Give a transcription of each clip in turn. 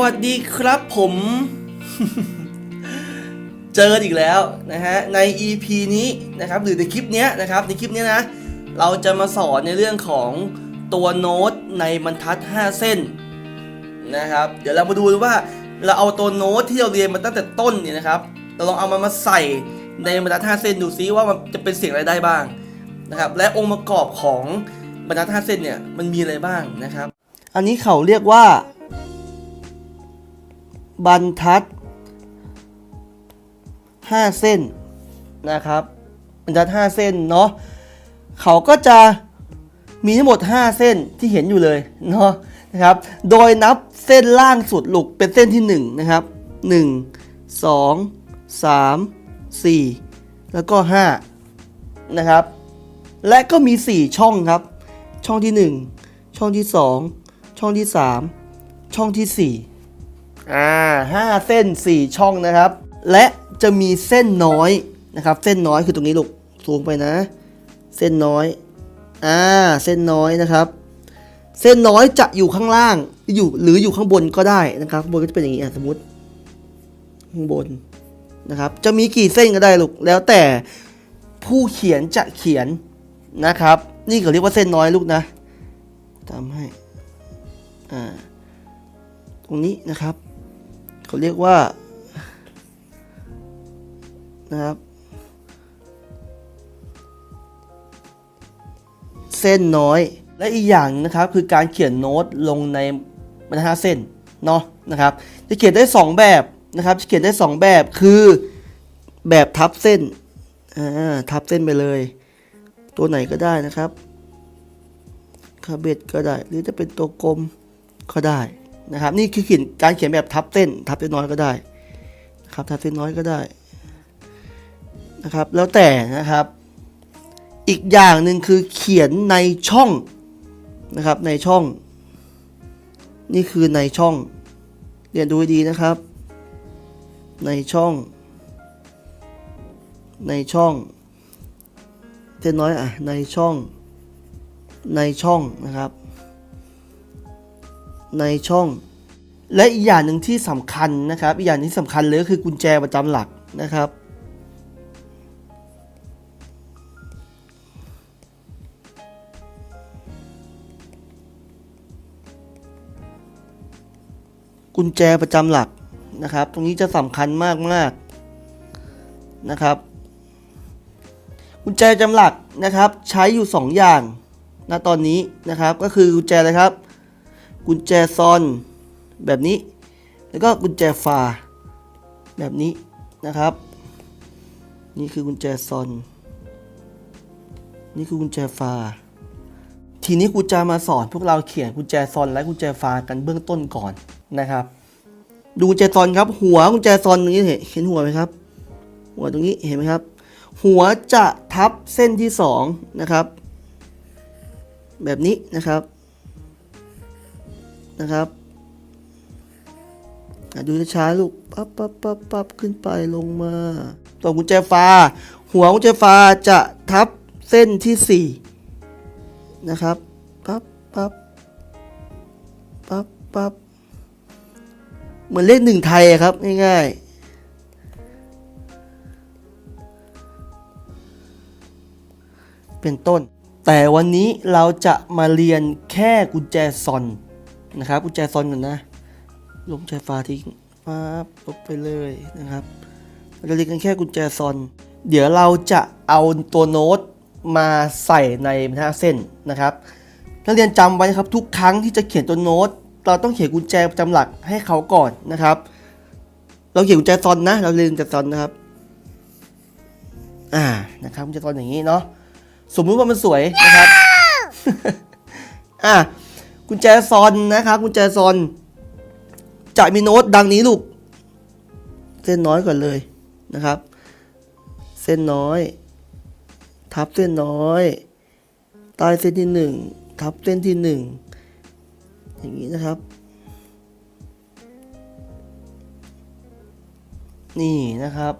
วัสดีครับผม เจออีกแล้วนะฮะใน EP นี้นะครับหรือในคลิปเนี้ยนะครับในคลิปเนี้ยนะ เราจะมาสอนในเรื่องของตัวโน้ตในบรรทัด 5 เส้นนะครับ เดี๋ยวเรามาดูว่าเราเอาตัวโน้ตที่เราเรียนมาตั้งแต่ต้นเนี่ยนะครับเราลองเอามันมาใส่ในบรรทัด 5 เส้นดูซิว่ามันจะเป็นเสียงอะไรได้บ้างนะครับและองค์ประกอบของบรรทัด 5 เส้นเนี่ยมันมีอะไรบ้างนะครับ อันนี้เขาเรียกว่า บรรทัด 5 เส้นนะครับบรรทัด 5 เส้นเนาะเขาก็จะมีทั้งหมด 5 เส้นที่เห็นอยู่เลยเนาะนะครับ โดยนับเส้นล่างสุดลูกเป็นเส้นที่ 1 นะครับ 1 2 3 4 แล้วก็ 5 นะครับ และก็มี 4 ช่องครับ ช่องที่ 1 ช่องที่ 2 ช่องที่ 3 ช่องที่ 4 อ่าห้าเส้น 4 ช่องนะครับ และจะมีเส้นน้อยนะครับ เส้นน้อยคือตรงนี้ลูกสูงไปนะ เส้นน้อย อ่า เส้นน้อยนะครับ เส้นน้อยจะอยู่ข้างล่าง อยู่หรืออยู่ข้างบนก็ได้นะครับข้างบนก็จะเป็นอย่างนี้สมมติ ข้างบนนะครับ จะมีกี่เส้นก็ได้ลูก แล้วแต่ผู้เขียนจะเขียนนะครับ นี่เขาเรียกว่าเส้นน้อยลูกนะทำให้ อ่า ตรงนี้นะครับ เขาเรียกว่านะครับ เส้นน้อย และอีกอย่างนะครับคือการเขียนโน้ตลงในบรรทัดเส้นเนาะนะครับ จะเขียนได้ 2 แบบนะครับ จะเขียนได้ 2 แบบคือแบบทับเส้นอ่าทับเส้นไปเลย ตัวไหนก็ได้นะครับคาเบตก็ได้ หรือจะเป็นตัวกลมก็ได้ นะครับนี่คือขียนการเขียนแบบทับเส้น ทับเส้นน้อยก็ได้นะครับทับเส้นน้อยก็ได้นะครับแล้วแต่นะครับอีกอย่างหนึ่งคือเขียนในช่องนะครับในช่อง นี่คือในช่อง เรียนดูให้ดีนะครับ ในช่อง ในช่องเส้นน้อยอะในช่องในช่องนะครับ ในช่อง และอีกอย่างหนึ่งที่สำคัญนะครับ อีกอย่างที่สำคัญเลยก็คือกุญแจประจำหลักนะครับ กุญแจประจำหลักนะครับ ตรงนี้จะสำคัญมากมากๆนะครับ กุญแจประจำหลักนะครับ ใช้อยู่ 2 อย่างณตอนนี้นะครับ ก็คือกุญแจอะไรครับ กุญแจซอนแบบนี้ แล้วก็กุญแจฟาแบบนี้นะครับ นี่คือกุญแจซอน นี่คือกุญแจฟาทีนี้กูจะมาสอนพวกเราเขียนกุญแจซอนและกุญแจฟากันเบื้องต้นก่อนนะครับ ดูกุญแจซอนครับ หัวกุญแจซอนตรงนี้เห็นเห็นหัวไหมครับ หัวตรงนี้เห็นไหมครับ หัวจะทับเส้นที่สองนะครับ แบบนี้นะครับ นะครับดูช้าๆลูกปั๊บปั๊บปั๊บปั๊บขึ้นไปลงมาตัวกุญแจฟ้า หัวกุญแจฟ้าจะทับเส้นที่สี่นะครับปั๊บปั๊บปั๊บปั๊บเหมือนเลขหนึ่งไทยครับ ง่ายๆ เป็นต้น แต่วันนี้เราจะมาเรียนแค่กุญแจซอน นะครับกุญแจซอนก่อนนะลงกุญแจฟ้าทิ้งปั๊บลบไปเลยนะครับเราจะเรียนกันแค่กุญแจซอน เดี๋ยวเราจะเอาตัวโน้ตมาใส่ในบรรทัดเส้นนะครับนักเรียนจำไว้นะครับทุกครั้งที่จะเขียนตัวโน้ต เราต้องเขียนกุญแจประจำหลักให้เขาก่อนนะครับ เราเขียนกุญแจซอนนะ เราเรียนกุญแจซอนนะครับอ่านะครับกุญแจซอนอย่างนี้เนาะสมมุติว่ามันสวยนะครับอะ กุญแจซอนนะครับกุญแจซอนจะมีโน้ตดังนี้ลูก เส้นน้อยก่อนเลยนะครับ เส้นน้อย ทับเส้นน้อยใต้เส้นที่หนึ่งทับเส้นที่หนึ่งอย่างนี้นะครับ นี่นะครับ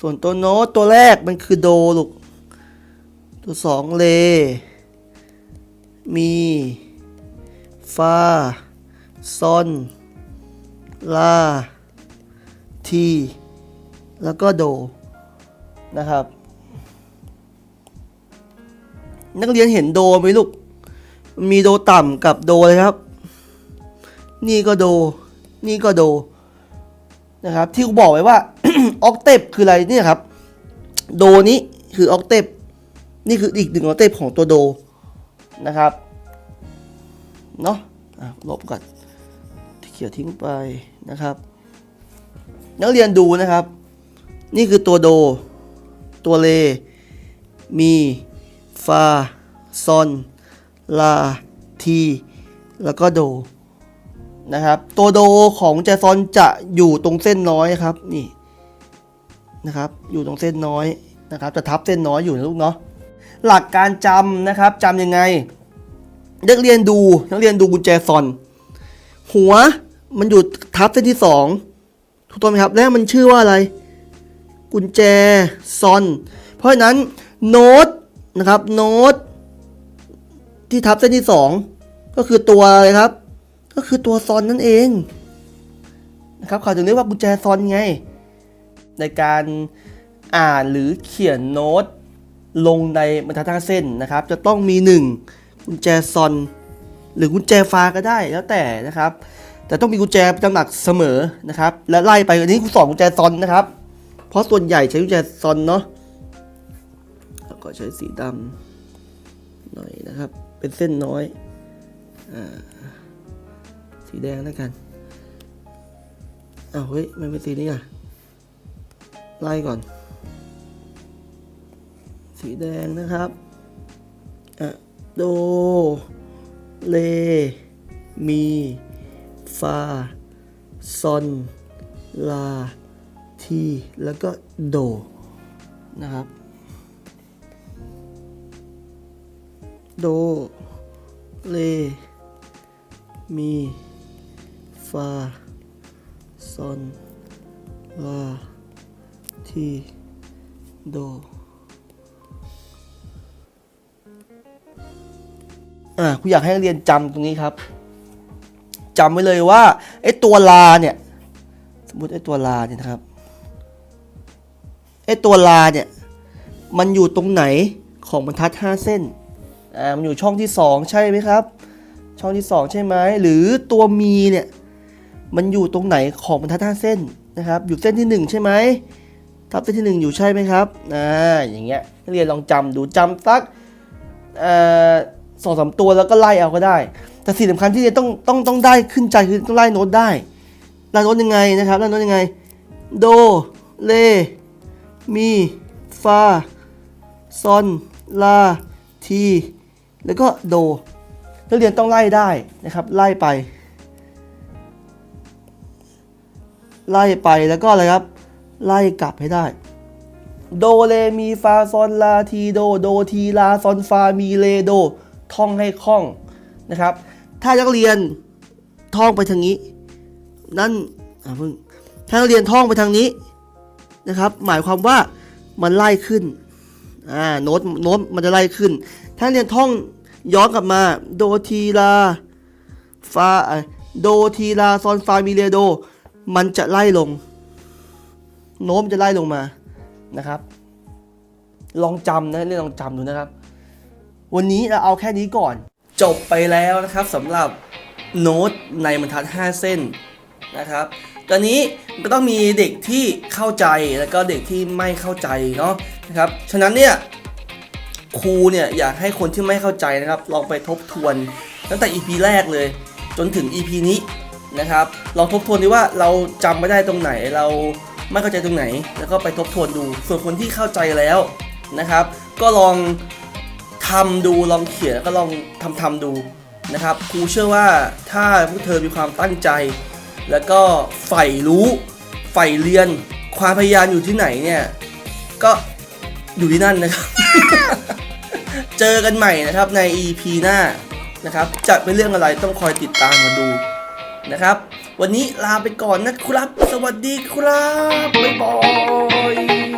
ส่วนตัวโน้ตตัวแรกมันคือโดลูกตัวสองเล มี ฟาซอนลาทีแล้วก็โดนะครับ นักเรียนเห็นโดไหมลูก มีโดต่ำกับโดเลยครับ นี่ก็โด นี่ก็โดนะครับ ที่กูบอกไว้ว่าออกเทปคืออะไรเนี่ยครับ โดนี้คือออกเทปนี่คืออีกหนึ่งออกเทปของตัวโดนะครับ เนาะะลบก่อนที่เขียวทิ้งไปนะครับ นักเรียนดูนะครับ นี่คือตัวโด ตัวเล มี ฟา ซอน ลา ที แล้วก็โดนะครับ ตัวโดของแจซอนจะอยู่ตรงเส้นน้อยครับนี่นะครับ อยู่ตรงเส้นน้อยนะครับ จะทับเส้นน้อยอยู่นะลูกเนาะหลักการจำนะครับจำยังไง นักเรียนดูนักเรียนดูกุญแจซอน หัวมันอยู่ทับเส้นที่สองถูกต้องไหมครับ แล้วมันชื่อว่าอะไร กุญแจซอน เพราะฉะนั้นโน้ตนะครับโน้ตที่ทับเส้นที่สองก็คือตัวอะไรครับ ก็คือตัวซอนนั่นเองนะครับเขาถึงเรียกว่ากุญแจซอนไง ในการอ่านหรือเขียนโน้ตลงในบรรทัดห้าเส้นนะครับ จะต้องมี 1 กุญแจซอน หรือกุญแจฟ้าก็ได้แล้วแต่นะครับ แต่ต้องมีกุญแจประจำหลักเสมอนะครับ และไล่ไปอันนี้คุณสอนกุญแจซอนนะครับ เพราะส่วนใหญ่ใช้กุญแจซอนเนาะแล้วก็ใช้สีดำหน่อยนะครับ เป็นเส้นน้อยอสีแดงแล้วกันอ้าวเฮ้ยมันเป็นสีนี้อะไล่ก่อน สีแดงนะครับอะ โด เล มี ฟา ซอน ลา ที แล้วก็โด นะครับ โด เล มี ฟา ซอน ลา ที โด อ่าคุณอยากให้นักเรียนจำตรงนี้ครับจำไว้เลยว่าไอ้ตัวลาเนี่ย สมมติไอ้ตัวลาเนี่ยนะครับไอ้ตัวลาเนี่ยมันอยู่ตรงไหนของบรรทัด 5 เส้นอ่ามันอยู่ช่องที่ 2 ใช่ไหมครับ ช่องที่ 2 ใช่ไหมหรือตัวมีเนี่ยมันอยู่ตรงไหนของบรรทัด 5 เส้นนะครับ อยู่เส้นที่ 1 ใช่ไหมทับเส้นที่ 1 อยู่ใช่ไหมครับอ่าอย่างเงี้ยนักเรียนลองจำดูจำสักอ่อ สองสามตัวแล้วก็ไล่เอาก็ได้ แต่สิ่งสำคัญที่จะต้องต้องต้องได้ขึ้นใจคือต้องไล่โน้ตได้ไล่โน้ตยังไงนะครับไล่โน้ตยังไง โดเลมีฟาซอนลาทีแล้วก็โดนักเรียนต้องไล่ได้นะครับไล่ไป ไล่ไปแล้วก็อะไรครับ ไล่กลับให้ได้ โดเลมีฟาซอนลาทีโดโดทีลาซอนฟามีเลโด ท่องให้คล่องนะครับ ถ้านักเรียนท่องไปทางนี้ นั่นอาพิ่งถ้านักเรียนท่องไปทางนี้นะครับ หมายความว่ามันไล่ขึ้นอ่าโน้ตโน้ตมันจะไล่ขึ้น ถ้านักเรียนท่องย้อนกลับมา โดทีลาฟาโดทีลาซอนฟามีเลโด มันจะไล่ลง โน้มจะไล่ลงมานะครับ ลองจำนะเรียนลองจำดูนะครับ วันนี้เราเอาแค่นี้ก่อน จบไปแล้วนะครับสำหรับโน้ตในบรรทัด 5 เส้นนะครับตอนนี้ก็ต้องมีเด็กที่เข้าใจแล้วก็เด็กที่ไม่เข้าใจเนาะนะครับฉะนั้นเนี่ยครูเนี่ยอยากให้คนที่ไม่เข้าใจนะครับลองไปทบทวนตั้งแต่ EP แรกเลย จนถึง EP นี้นะครับลองทบทวนดูว่าเราจำไม่ได้ตรงไหนเราไม่เข้าใจตรงไหน แล้วก็ไปทบทวนดู ส่วนคนที่เข้าใจแล้วนะครับ ก็ลอง ทำดูลองเขียนแล้วก็ลองทำทำดูนะครับครูเชื่อว่าถ้าพวกเธอมีความตั้งใจ แล้วก็ใฝ่รู้ใฝ่เรียนความพยายามอยู่ที่ไหนเนี่ยก็อยู่ที่นั่นนะครับ เจอกันใหม่นะครับใน EP หน้านะครับจะเป็นเรื่องอะไรต้องคอยติดตามมาดูนะครับ วันนี้ลาไปก่อนนะครับ สวัสดีครับ บ๊ายบาย